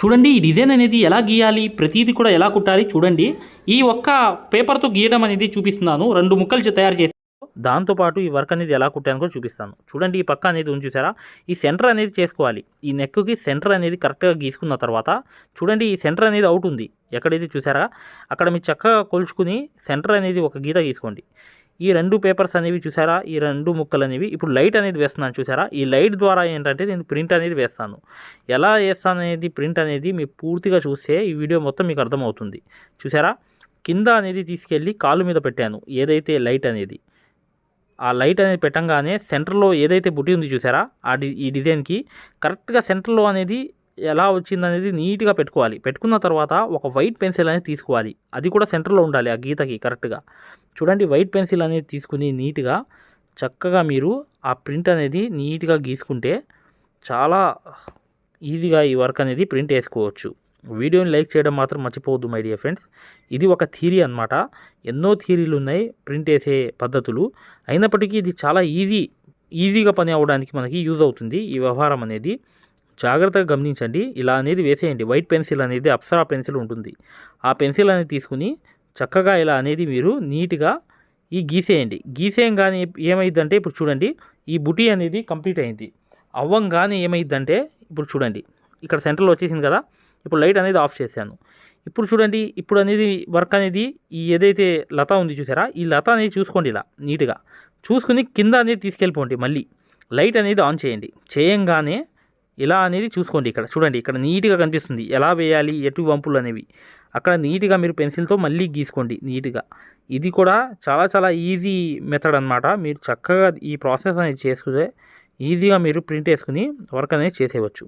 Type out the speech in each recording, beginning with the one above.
చూడండి ఈ డిజైన్ అనేది ఎలా గీయాలి ప్రతిదీ కూడా ఎలా కుట్టాలి చూడండి. ఈ ఒక్క పేపర్తో గీయడం అనేది చూపిస్తున్నాను. రెండు ముక్కలు తయారు చేసి దాంతోపాటు ఈ వర్క్ అనేది ఎలా కుట్టాను కూడా చూపిస్తాను. చూడండి ఈ పక్క అనేది ఉంది చూసారా? ఈ సెంటర్ అనేది చేసుకోవాలి. ఈ నెక్కి సెంటర్ అనేది కరెక్ట్గా గీసుకున్న తర్వాత చూడండి ఈ సెంటర్ అనేది అవుట్ ఉంది. ఎక్కడైతే చూసారా? అక్కడ మీరు చక్కగా కొలుచుకుని సెంటర్ అనేది ఒక గీత గీసుకోండి. ఈ రెండు పేపర్స్ అనేవి చూసారా? ఈ రెండు ముక్కలు అనేవి. ఇప్పుడు లైట్ అనేది వేస్తున్నాను చూసారా? ఈ లైట్ ద్వారా ఏంటంటే నేను ప్రింట్ అనేది వేస్తాను. ఎలా వేస్తాను అనేది ప్రింట్ అనేది మీరు పూర్తిగా చూస్తే ఈ వీడియో మొత్తం మీకు అర్థమవుతుంది. చూసారా? కింద అనేది తీసుకెళ్ళి కాలు మీద పెట్టాను ఏదైతే లైట్ అనేది. ఆ లైట్ అనేది పెట్టంగానే సెంటర్లో ఏదైతే బుట్టి ఉంది చూసారా? ఆ డి ఈ డిజైన్కి కరెక్ట్గా సెంటర్లో అనేది ఎలా వచ్చిందనేది నీట్గా పెట్టుకోవాలి. పెట్టుకున్న తర్వాత ఒక వైట్ పెన్సిల్ అనేది తీసుకోవాలి. అది కూడా సెంటర్లో ఉండాలి ఆ గీతకి కరెక్ట్గా. చూడండి వైట్ పెన్సిల్ అనేది తీసుకుని నీట్గా చక్కగా మీరు ఆ ప్రింట్ అనేది నీట్గా గీసుకుంటే చాలా ఈజీగా ఈ వర్క్ అనేది ప్రింట్ వేసుకోవచ్చు. వీడియోని లైక్ చేయడం మాత్రం మర్చిపోవద్దు మై డియర్ ఫ్రెండ్స్. ఇది ఒక థీరీ అన్నమాట. ఎన్నో థీరీలు ఉన్నాయి ప్రింట్ వేసే పద్ధతులు. అయినప్పటికీ ఇది చాలా ఈజీ ఈజీగా పని అవ్వడానికి మనకి యూజ్ అవుతుంది ఈ వ్యవహారం అనేది. జాగ్రత్తగా గమనించండి. ఇలా అనేది వేసేయండి. వైట్ పెన్సిల్ అనేది అప్సరా పెన్సిల్ ఉంటుంది. ఆ పెన్సిల్ అనేది తీసుకుని చక్కగా ఇలా అనేది మీరు నీట్గా ఈ గీసేయండి. గీసేయంగానే ఏమైందంటే ఇప్పుడు చూడండి ఈ బుటీ అనేది కంప్లీట్ అయింది. అవ్వంగానే ఏమైందంటే ఇప్పుడు చూడండి ఇక్కడ సెంటర్లో వచ్చేసింది కదా ఇప్పుడు లైట్ అనేది ఆఫ్ చేశాను. ఇప్పుడు చూడండి ఇప్పుడు అనేది వర్క్ అనేది ఈ ఏదైతే లత ఉంది చూసారా ఈ లత అనేది చూసుకోండి ఇలా నీట్గా. చూసుకుని కింద అనేది తీసుకెళ్ళిపోండి మళ్ళీ. లైట్ అనేది ఆన్ చేయండి. చేయంగానే ఇలా అనేది చూసుకోండి ఇక్కడ. చూడండి ఇక్కడ నీట్గా కనిపిస్తుంది. ఎలా వేయాలి ఎటు వంపులు అనేవి. అక్కడ నీట్గా మీరు పెన్సిల్తో మళ్ళీ గీసుకోండి నీట్గా. ఇది కూడా చాలా చాలా ఈజీ మెథడ్ అన్నమాట. మీరు చక్కగా ఈ ప్రాసెస్ అనేది చేసుకుంటే ఈజీగా మీరు ప్రింట్ వేసుకుని వర్క్ అనేది చేసేయవచ్చు.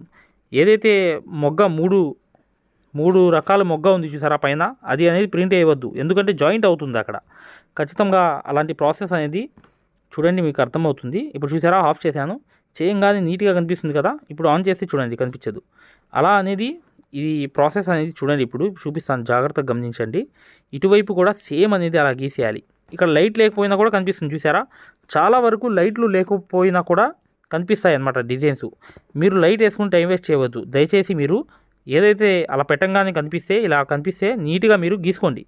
ఏదైతే మొగ్గ మూడు మూడు రకాల మొగ్గ ఉంది చూసారా పైన? అది అనేది ప్రింట్ వేయవద్దు. ఎందుకంటే జాయింట్ అవుతుంది అక్కడ. ఖచ్చితంగా అలాంటి ప్రాసెస్ అనేది చూడండి మీకు అర్థమవుతుంది. ఇప్పుడు చూసారా ఆఫ్ చేశాను. చేయంగానే నీట్గా కనిపిస్తుంది కదా ఇప్పుడు ఆన్ చేస్తే చూడండి కనిపించదు. అలా అనేది ఇది ప్రాసెస్ అనేది చూడండి ఇప్పుడు చూపిస్తాను జాగ్రత్తగా గమనించండి. ఇటువైపు కూడా సేమ్ అనేది అలా గీసేయాలి. ఇక్కడ లైట్ లేకపోయినా కూడా కనిపిస్తుంది చూసారా? చాలా వరకు లైట్లు లేకపోయినా కూడా కనిపిస్తాయి అన్నమాట డిజైన్స్. మీరు లైట్ వేసుకుని టైం వేస్ట్ చేయవద్దు. దయచేసి మీరు ఏదైతే అలా పెట్టంగానే కనిపిస్తే ఇలా కనిపిస్తే నీట్గా మీరు గీసుకోండి.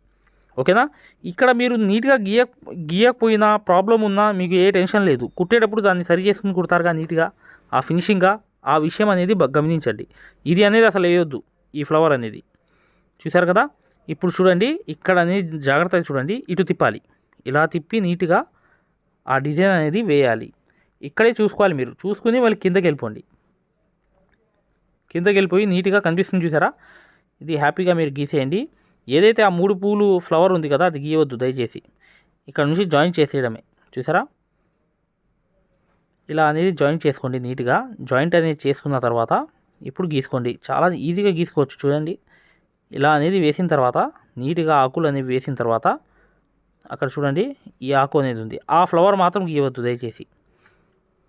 ఓకేనా? ఇక్కడ మీరు నీట్గా గీయ గీయకపోయినా ప్రాబ్లం ఉన్నా మీకు ఏ టెన్షన్ లేదు. కుట్టేటప్పుడు దాన్ని సరి చేసుకుని కుడతారుగా నీట్గా. ఆ ఫినిషింగ్గా ఆ విషయం అనేది గమనించండి. ఇది అనేది అసలు వేయొద్దు ఈ ఫ్లవర్ అనేది. చూసారు కదా? ఇప్పుడు చూడండి ఇక్కడ అనేది జాగ్రత్తగా చూడండి ఇటు తిప్పాలి. ఇలా తిప్పి నీట్గా ఆ డిజైన్ అనేది వేయాలి. ఇక్కడే చూసుకోవాలి మీరు. చూసుకుని మళ్ళీ కిందకి వెళ్ళిపోండి. కిందకి వెళ్ళిపోయి నీట్గా కనిపిస్తుంది చూసారా? ఇది హ్యాపీగా మీరు గీసేయండి. ఏదైతే ఆ మూడు పూలు ఫ్లవర్ ఉంది కదా అది గీయవద్దు దయచేసి. ఇక్కడ నుంచి జాయిన్ చేసేయడమే. చూసారా? ఇలా అనేది జాయిన్ చేసుకోండి నీట్గా. జాయింట్ అనేది చేసుకున్న తర్వాత ఇప్పుడు గీసుకోండి. చాలా ఈజీగా గీసుకోవచ్చు చూడండి. ఇలా అనేది వేసిన తర్వాత నీట్గా ఆకులు అనేవి వేసిన తర్వాత అక్కడ చూడండి ఈ ఆకు అనేది ఉంది. ఆ ఫ్లవర్ మాత్రం గీయవద్దు దయచేసి.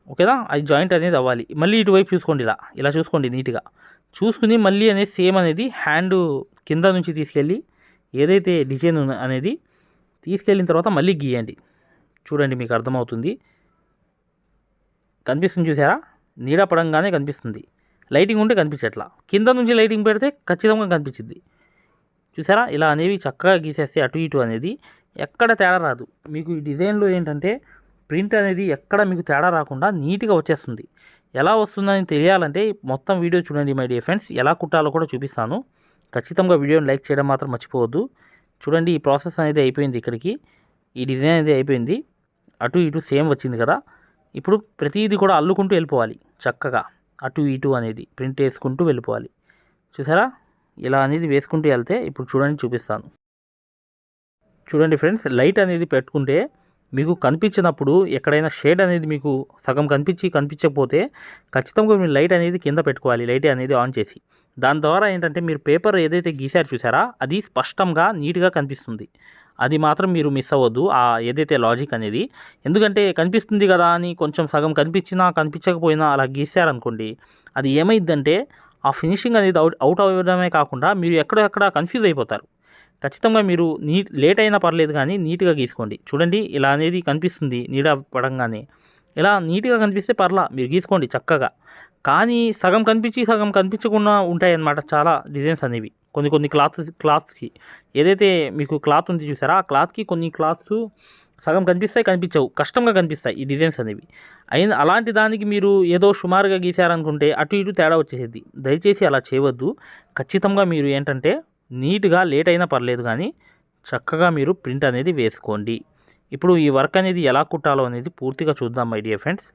ఓకేనా? అది జాయింట్ అనేది అవ్వాలి. మళ్ళీ ఇటువైపు చూసుకోండి ఇలా. ఇలా చూసుకోండి నీట్గా. చూసుకుని మళ్ళీ అనేది సేమ్ అనేది హ్యాండ్ కింద నుంచి తీసుకెళ్ళి ఏదైతే డిజైన్ అనేది తీసుకెళ్ళిన తర్వాత మళ్ళీ గీయండి. చూడండి మీకు అర్థమవుతుంది. కనిపిస్తుంది చూసారా? నీడ పడంగానే కనిపిస్తుంది. లైటింగ్ ఉంటే కనిపించట్లా. కింద నుంచి లైటింగ్ పెడితే ఖచ్చితంగా కనిపించింది. చూసారా? ఇలా అనేవి చక్కగా గీసేస్తే అటు ఇటు అనేది ఎక్కడ తేడా రాదు. మీకు ఈ డిజైన్లో ఏంటంటే ప్రింట్ అనేది ఎక్కడ మీకు తేడా రాకుండా నీట్గా వచ్చేస్తుంది. ఎలా వస్తుందని తెలియాలంటే మొత్తం వీడియో చూడండి మై డియర్ ఫ్రెండ్స్. ఎలా కుట్టాలో కూడా చూపిస్తాను. ఖచ్చితంగా వీడియోని లైక్ చేయడం మాత్రం మర్చిపోవద్దు. చూడండి ఈ ప్రాసెస్ అనేది అయిపోయింది ఇక్కడికి. ఈ డిజైన్ అనేది అయిపోయింది. అటు ఇటు సేమ్ వచ్చింది కదా. ఇప్పుడు ప్రతిదీ కూడా అల్లుకుంటూ వెళ్ళిపోవాలి చక్కగా. అటు ఇటు అనేది ప్రింట్ వేసుకుంటూ వెళ్ళిపోవాలి. చూసారా? ఇలా అనేది వేసుకుంటూ వెళ్తే ఇప్పుడు చూడండి చూపిస్తాను. చూడండి ఫ్రెండ్స్ లైట్ అనేది పెట్టుకుంటే మీకు కనిపించినప్పుడు ఎక్కడైనా షేడ్ అనేది మీకు సగం కనిపించి కనిపించకపోతే ఖచ్చితంగా మీరు లైట్ అనేది కింద పెట్టుకోవాలి. లైట్ అనేది ఆన్ చేసి. దాని ద్వారా ఏంటంటే మీరు పేపర్ ఏదైతే గీశారు చూసారా? అది స్పష్టంగా నీట్గా కనిపిస్తుంది. అది మాత్రం మీరు మిస్ అవ్వద్దు. ఆ ఏదైతే లాజిక్ అనేది. ఎందుకంటే కనిపిస్తుంది కదా అని కొంచెం సగం కనిపించినా కనిపించకపోయినా అలా గీశారనుకోండి అది ఏమైందంటే ఆ ఫినిషింగ్ అనేది అవుట్ అవుట్ అవ్వడమే కాకుండా మీరు ఎక్కడెక్కడ కన్ఫ్యూజ్ అయిపోతారు. ఖచ్చితంగా మీరు నీట్ లేట్ అయినా పర్లేదు కానీ నీట్గా గీసుకోండి. చూడండి ఇలా అనేది కనిపిస్తుంది నీడ పడంగానే. ఇలా నీట్గా కనిపిస్తే పర్లా మీరు గీసుకోండి చక్కగా. కానీ సగం కనిపించి సగం కనిపించకుండా ఉంటాయి అన్నమాట చాలా డిజైన్స్ అనేవి. కొన్ని కొన్ని క్లాత్ క్లాత్కి. ఏదైతే మీకు క్లాత్ ఉంది చూసారా ఆ క్లాత్కి కొన్ని క్లాత్స్ సగం కనిపిస్తాయి కనిపించవు. కష్టంగా కనిపిస్తాయి ఈ డిజైన్స్ అనేవి. అయిన అలాంటి దానికి మీరు ఏదో సుమారుగా గీశారనుకుంటే అటు ఇటు తేడా వచ్చేసేది. దయచేసి అలా చేయవద్దు. ఖచ్చితంగా మీరు ఏంటంటే నీట్గా లేట్ అయినా పర్లేదు కానీ చక్కగా మీరు ప్రింట్ అనేది వేసుకోండి. ఇప్పుడు ఈ వర్క్ అనేది ఎలా కుట్టాలో అనేది పూర్తిగా చూద్దాం మై డియర్ ఫ్రెండ్స్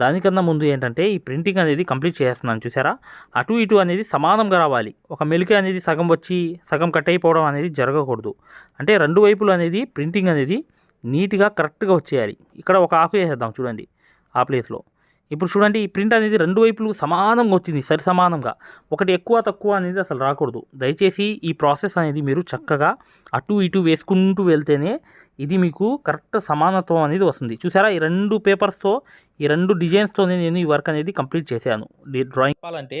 దానికన్నా ముందు ఏంటంటే ఈ ప్రింటింగ్ అనేది కంప్లీట్ చేస్తున్నాను చూసారా? అటు ఇటు అనేది సమానంగా రావాలి. ఒక మెలిక అనేది సగం వచ్చి సగం కట్ అయిపోవడం అనేది జరగకూడదు. అంటే రెండు వైపులు అనేది ప్రింటింగ్ అనేది నీట్గా కరెక్ట్గా వచ్చేయాలి. ఇక్కడ ఒక ఆకు వేసేద్దాం చూడండి ఆ ప్లేస్లో ఇప్పుడు చూడండి ఈ ప్రింట్ అనేది రెండు వైపులు సమానంగా వచ్చింది సరి సమానంగా. ఒకటి ఎక్కువ తక్కువ అనేది అసలు రాకూడదు. దయచేసి ఈ ప్రాసెస్ అనేది మీరు చక్కగా అటు ఇటు వేసుకుంటూ వెళ్తేనే ఇది మీకు కరెక్ట్ సమానత్వం అనేది వస్తుంది. చూసారా ఈ రెండు పేపర్స్తో ఈ రెండు డిజైన్స్తో నేను ఈ వర్క్ అనేది కంప్లీట్ చేశాను. డ్రాయింగ్ చెప్పాలంటే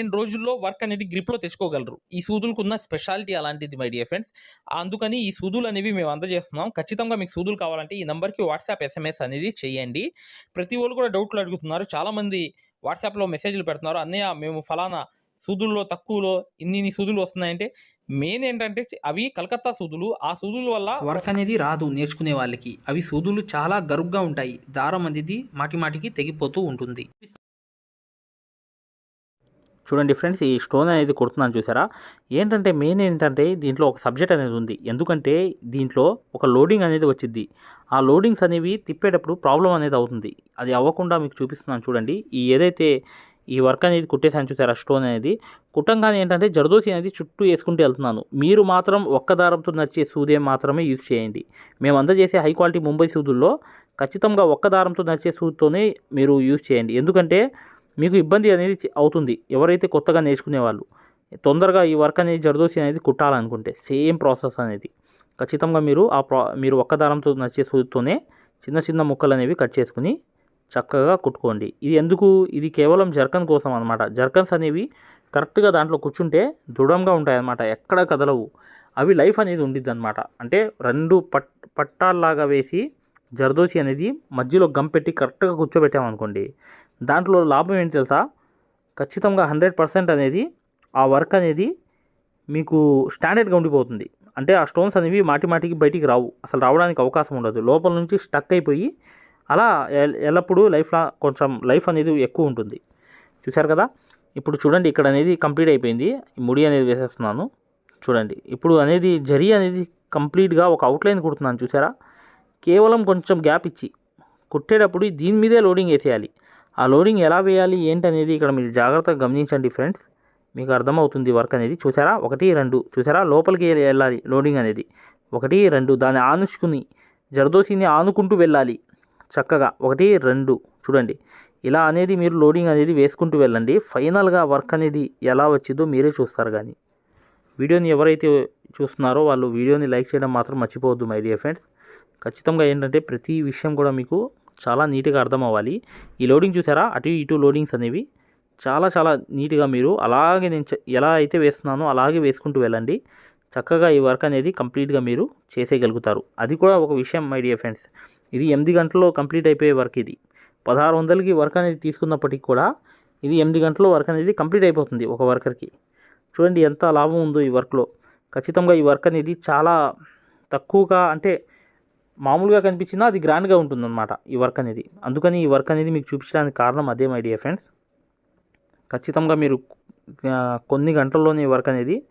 రోజుల్లో వర్క్ అనేది గ్రిప్లో తెచ్చుకోగలరు. ఈ సూదులకు ఉన్న స్పెషాలిటీ అలాంటిది మై డియర్ ఫ్రెండ్స్. అందుకని ఈ సూదులు అనేవి మేము అందజేస్తున్నాం. ఖచ్చితంగా మీకు సూదులు కావాలంటే ఈ నెంబర్కి వాట్సాప్ ఎస్ఎంఎస్ అనేది చేయండి. ప్రతి వాళ్ళు కూడా డౌట్లు అడుగుతున్నారు. చాలామంది వాట్సాప్లో మెసేజ్లు పెడుతున్నారు. అన్నయ్య మేము ఫలానా సూదుల్లో తక్కువలో ఇన్ని ఇన్ని సూదులు వస్తున్నాయంటే మెయిన్ ఏంటంటే అవి కలకత్తా సూదులు. ఆ సూదుల వల్ల వర్క్ అనేది రాదు నేర్చుకునే వాళ్ళకి. అవి సూదులు చాలా గరుగ్గా ఉంటాయి. దారం అనేది మాటి మాటికి తెగిపోతూ ఉంటుంది. చూడండి ఫ్రెండ్స్ ఈ స్టోన్ అనేది కొడుతున్నాను చూసారా? ఏంటంటే మెయిన్ ఏంటంటే దీంట్లో ఒక సబ్జెక్ట్ అనేది ఉంది. ఎందుకంటే దీంట్లో ఒక లోడింగ్ అనేది వచ్చింది ఆ లోడింగ్స్ అనేవి తిప్పేటప్పుడు ప్రాబ్లం అనేది అవుతుంది. అది అవ్వకుండా మీకు చూపిస్తున్నాను చూడండి. ఈ ఏదైతే ఈ వర్క్ అనేది కుట్టేసాను చూసారా స్టోన్ అనేది? కుట్టంగానే ఏంటంటే జరదోసి అనేది చుట్టూ వేసుకుంటూ వెళ్తున్నాను. మీరు మాత్రం ఒక్క దారంతో నచ్చే సూదే మాత్రమే యూజ్ చేయండి. మేము అందజేసే హై క్వాలిటీ ముంబై సూదుల్లో ఖచ్చితంగా ఒక్క దారంతో నచ్చే సూదుతోనే మీరు యూజ్ చేయండి. ఎందుకంటే మీకు ఇబ్బంది అనేది అవుతుంది. ఎవరైతే కొత్తగా నేర్చుకునే వాళ్ళు తొందరగా ఈ వర్క్ అనేది జరదోసి అనేది కుట్టాలనుకుంటే సేమ్ ప్రాసెస్ అనేది. ఖచ్చితంగా మీరు ఆ ప్రా మీరు ఒక్క దారంతో నచ్చే సూదితోనే చిన్న చిన్న ముక్కలు అనేవి కట్ చేసుకుని చక్కగా కుట్టుకోండి. ఇది ఎందుకు? ఇది కేవలం జర్కన్ కోసం అనమాట జర్కన్స్ అనేవి కరెక్ట్గా దాంట్లో కూర్చుంటే దృఢంగా ఉంటాయన్నమాట. ఎక్కడ కదలవు. అవి లైఫ్ అనేది ఉండిద్ది అనమాట అంటే రెండు పట్ పట్టాల్లాగా వేసి జర్దోసి అనేది మధ్యలో గమ్ పెట్టి కరెక్ట్గా కూర్చోబెట్టామనుకోండి దాంట్లో లాభం ఏంటి తెలుసా? ఖచ్చితంగా హండ్రెడ్ పర్సెంట్ అనేది ఆ వర్క్ అనేది మీకు స్టాండర్డ్గా ఉండిపోతుంది. అంటే ఆ స్టోన్స్ అనేవి మాటి మాటికి బయటికి రావు. అసలు రావడానికి అవకాశం ఉండదు. లోపల నుంచి స్టక్ అయిపోయి అలా ఎల్లప్పుడూ లైఫ్లో కొంచెం లైఫ్ అనేది ఎక్కువ ఉంటుంది. చూశారు కదా? ఇప్పుడు చూడండి ఇక్కడ అనేది కంప్లీట్ అయిపోయింది. ముడి అనేది వేసేస్తున్నాను. చూడండి. ఇప్పుడు అనేది జరి అనేది కంప్లీట్గా ఒక అవుట్లైన్ కుడుతున్నాను. చూసారా కేవలం కొంచెం గ్యాప్ ఇచ్చి. కుట్టేటప్పుడు దీని మీదే లోడింగ్ వేసేయాలి. ఆ లోడింగ్ ఎలా వేయాలి ఏంటి అనేది ఇక్కడ మీరు జాగ్రత్తగా గమనించండి ఫ్రెండ్స్. మీకు అర్థమవుతుంది వర్క్ అనేది. చూసారా? ఒకటి రెండు. చూసారా? లోపలికి వెళ్ళాలి లోడింగ్ అనేది. ఒకటి రెండు. దాన్ని ఆనుచుకుని జరదోసిని ఆనుకుంటూ వెళ్ళాలి. చక్కగా. ఒకటి రెండు. చూడండి. ఇలా అనేది మీరు లోడింగ్ అనేది వేసుకుంటూ వెళ్ళండి. ఫైనల్గా వర్క్ అనేది ఎలా వచ్చిందో మీరే చూస్తారు కానీ. వీడియోని ఎవరైతే చూస్తున్నారో వాళ్ళు వీడియోని లైక్ చేయడం మాత్రం మర్చిపోవద్దు మై డియర్ ఫ్రెండ్స్. ఖచ్చితంగా ఏంటంటే ప్రతి విషయం కూడా మీకు చాలా నీట్గా అర్థం అవ్వాలి ఈ లోడింగ్ చూసారా? అటు ఇటు లోడింగ్స్ అనేవి. చాలా చాలా నీట్గా మీరు అలాగే నేను ఎలా అయితే వేస్తున్నానో అలాగే వేసుకుంటూ వెళ్ళండి. చక్కగా ఈ వర్క్ అనేది కంప్లీట్గా మీరు చేసేయగలుగుతారు. అది కూడా ఒక విషయం మై డియర్ ఫ్రెండ్స్. ఇది ఎనిమిది గంటల్లో కంప్లీట్ అయిపోయే వర్క్ ఇది. పదహారు వందలకి వర్క్ అనేది తీసుకున్నప్పటికీ కూడా ఇది ఎనిమిది గంటల్లో వర్క్ అనేది కంప్లీట్ అయిపోతుంది ఒక వర్కర్కి. చూడండి ఎంత లాభం ఉందో ఈ వర్క్లో. ఖచ్చితంగా ఈ వర్క్ అనేది చాలా తక్కువగా అంటే మామూలుగా కనిపించినా అది గ్రాండ్గా ఉంటుందన్నమాట ఈ వర్క్ అనేది. అందుకని ఈ వర్క్ అనేది మీకు చూపించడానికి కారణం అదే మై డియర్ ఫ్రెండ్స్. ఖచ్చితంగా మీరు కొన్ని గంటల్లోనే ఈ వర్క్ అనేది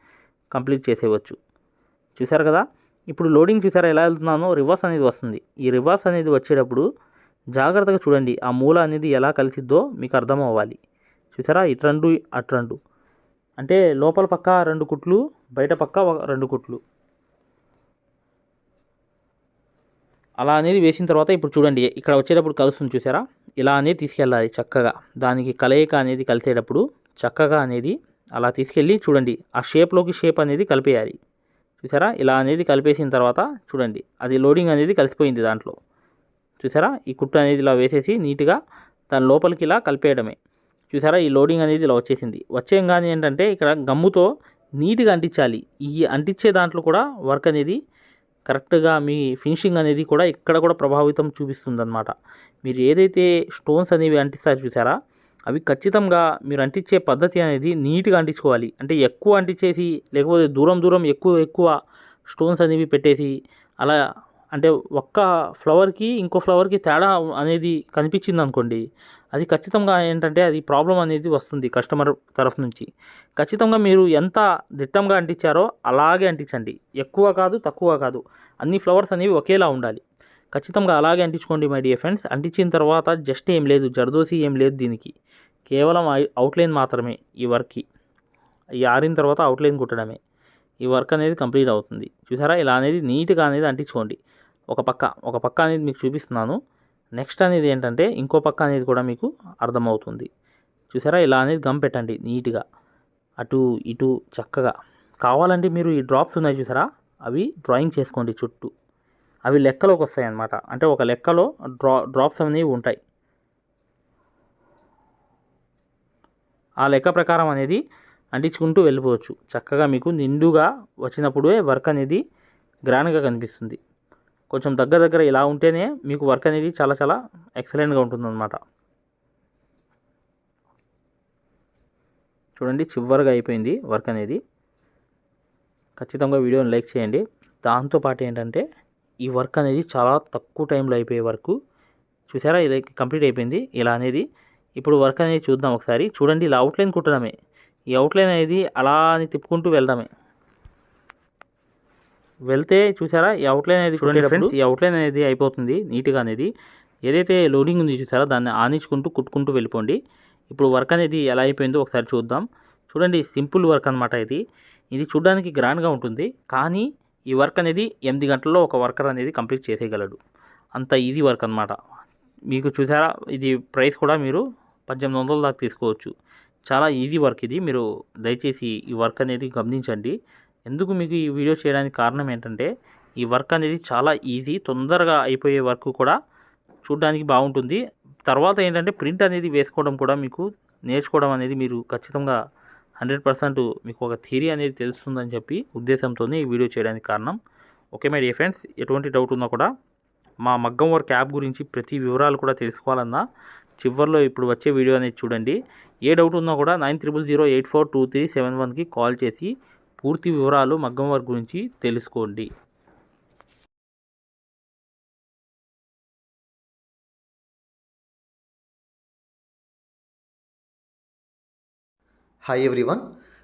కంప్లీట్ చేసేయవచ్చు. చూసారు కదా? ఇప్పుడు లోడింగ్ చూసారా? ఎలా వెళ్తున్నానో రివర్స్ అనేది వస్తుంది. ఈ రివర్స్ అనేది వచ్చేటప్పుడు జాగ్రత్తగా చూడండి. ఆ మూల అనేది ఎలా కలిసిద్దో మీకు అర్థం అవ్వాలి. చూసారా? ఇటు రెండు అటు రెండు. అంటే లోపల పక్క రెండు కుట్లు బయట పక్క రెండు కుట్లు. అలా అనేది వేసిన తర్వాత ఇప్పుడు చూడండి ఇక్కడ వచ్చేటప్పుడు కలుస్తుంది చూసారా? ఇలా అనేది తీసుకెళ్ళాలి చక్కగా. దానికి కలయిక అనేది కలిసేటప్పుడు చక్కగా అనేది అలా తీసుకెళ్ళి చూడండి ఆ షేప్లోకి షేప్ అనేది కలిపేయాలి. చూసారా? ఇలా అనేది కలిపేసిన తర్వాత చూడండి అది లోడింగ్ అనేది కలిసిపోయింది దాంట్లో. చూసారా? ఈ కుట్టు అనేది ఇలా వేసేసి నీట్గా దాని లోపలికి ఇలా కలిపేయడమే. చూసారా? ఈ లోడింగ్ అనేది ఇలా వచ్చేసింది. వచ్చేయంగానే ఏంటంటే ఇక్కడ గమ్ముతో నీట్గా అంటించాలి. ఈ అంటించే దాంట్లో కూడా వర్క్ అనేది కరెక్ట్గా మీ ఫినిషింగ్ అనేది కూడా ఇక్కడ కూడా ప్రభావితం చూపిస్తుంది అనమాట మీరు ఏదైతే స్టోన్స్ అనేవి అంటిస్తారు చూసారా? అవి ఖచ్చితంగా మీరు అంటించే పద్ధతి అనేది నీట్గా అంటించుకోవాలి. అంటే ఎక్కువ అంటించేసి లేకపోతే దూరం దూరం ఎక్కువ ఎక్కువ స్టోన్స్ అనేవి పెట్టేసి అలా అంటే ఒక్క ఫ్లవర్కి ఇంకో ఫ్లవర్కి తేడా అనేది కనిపించింది అనుకోండి అది ఖచ్చితంగా ఏంటంటే అది ప్రాబ్లం అనేది వస్తుంది కస్టమర్ తరఫు నుంచి. ఖచ్చితంగా మీరు ఎంత దిట్టంగా అంటించారో అలాగే అంటించండి. ఎక్కువ కాదు తక్కువ కాదు. అన్ని ఫ్లవర్స్ అనేవి ఒకేలా ఉండాలి. ఖచ్చితంగా అలాగే అంటించుకోండి మై డియర్ ఫ్రెండ్స్. అంటించిన తర్వాత జస్ట్ ఏం లేదు జర్దోసి ఏం లేదు దీనికి. కేవలం ఐ- అవుట్లైన్ మాత్రమే ఈ వర్క్కి. ఈ ఆరిన తర్వాత అవుట్లైన్ కుట్టడమే. ఈ వర్క్ అనేది కంప్లీట్ అవుతుంది. చూసారా? ఇలా అనేది నీట్గా అనేది అంటించుకోండి. ఒక పక్క ఒక పక్క అనేది మీకు చూపిస్తున్నాను. నెక్స్ట్ అనేది ఏంటంటే ఇంకో పక్క అనేది కూడా మీకు అర్థమవుతుంది. చూసారా? ఇలా అనేది గమ్ పెట్టండి నీట్గా. అటు ఇటు చక్కగా. కావాలంటే మీరు ఈ డ్రాప్స్ ఉన్నాయి చూసారా? అవి డ్రాయింగ్ చేసుకోండి చుట్టూ. అవి లెక్కలోకి వస్తాయి అన్నమాట అంటే ఒక లెక్కలో డ్రా డ్రాప్స్ అనేవి ఉంటాయి. ఆ లెక్క ప్రకారం అనేది అంటించుకుంటూ వెళ్ళిపోవచ్చు. చక్కగా మీకు నిండుగా వచ్చినప్పుడే వర్క్ అనేది గ్రాండ్గా కనిపిస్తుంది. కొంచెం దగ్గర దగ్గర ఇలా ఉంటేనే మీకు వర్క్ అనేది చాలా చాలా ఎక్సలెంట్గా ఉంటుందన్నమాట. చూడండి చివరిగా అయిపోయింది వర్క్ అనేది. ఖచ్చితంగా వీడియోని లైక్ చేయండి. దాంతోపాటు ఏంటంటే ఈ వర్క్ అనేది చాలా తక్కువ టైంలో అయిపోయే వర్క్ చూసారా? ఇది కంప్లీట్ అయిపోయింది. ఇలా అనేది ఇప్పుడు వర్క్ అనేది చూద్దాం ఒకసారి. చూడండి ఇలా అవుట్లైన్ కుట్టడమే. ఈ అవుట్లైన్ అనేది అలా అని తిప్పుకుంటూ వెళ్ళడమే. వెళ్తే చూసారా ఈ అవుట్లైన్ అనేది చూడండి ఫ్రెండ్స్ ఈ అవుట్లైన్ అనేది అయిపోతుంది నీట్గా అనేది. ఏదైతే లోడింగ్ ఉంది చూసారా దాన్ని ఆనించుకుంటూ కుట్టుకుంటూ వెళ్ళిపోండి. ఇప్పుడు వర్క్ అనేది ఎలా అయిపోయిందో ఒకసారి చూద్దాం. చూడండి సింపుల్ వర్క్ అనమాట ఇది. ఇది చూడడానికి గ్రాండ్గా ఉంటుంది కానీ ఈ వర్క్ అనేది ఎనిమిది గంటల్లో ఒక వర్కర్ అనేది కంప్లీట్ చేసేయగలడు. అంత ఈజీ వర్క్ అనమాట మీకు చూసారా ఇది ప్రైస్ కూడా మీరు పద్దెనిమిది వందల దాకా తీసుకోవచ్చు. చాలా ఈజీ వర్క్ ఇది. మీరు దయచేసి ఈ వర్క్ అనేది గమనించండి. ఎందుకు మీకు ఈ వీడియో చేయడానికి కారణం ఏంటంటే ఈ వర్క్ అనేది చాలా ఈజీ తొందరగా అయిపోయే వర్క్ కూడా చూడడానికి బాగుంటుంది. తర్వాత ఏంటంటే ప్రింట్ అనేది వేసుకోవడం కూడా మీకు నేర్చుకోవడం అనేది మీరు ఖచ్చితంగా హండ్రెడ్ పర్సెంట్ మీకు ఒక థియరీ అనేది తెలుస్తుందని చెప్పి ఉద్దేశంతోనే ఈ వీడియో చేయడానికి కారణం. ఓకే మై డియర్ ఫ్రెండ్స్ ఎటువంటి డౌట్ ఉన్నా కూడా మా మగ్గం వర్క్ యాప్ గురించి ప్రతి వివరాలు కూడా తెలుసుకోవాలన్నా చివరిలో ఇప్పుడు వచ్చే వీడియో అనేది చూడండి. ఏ డౌట్ ఉన్నా కూడా nine triple zero eight four two three seven వన్కి కాల్ చేసి పూర్తి వివరాలు మగ్గం వర్క్ గురించి తెలుసుకోండి. Hi everyone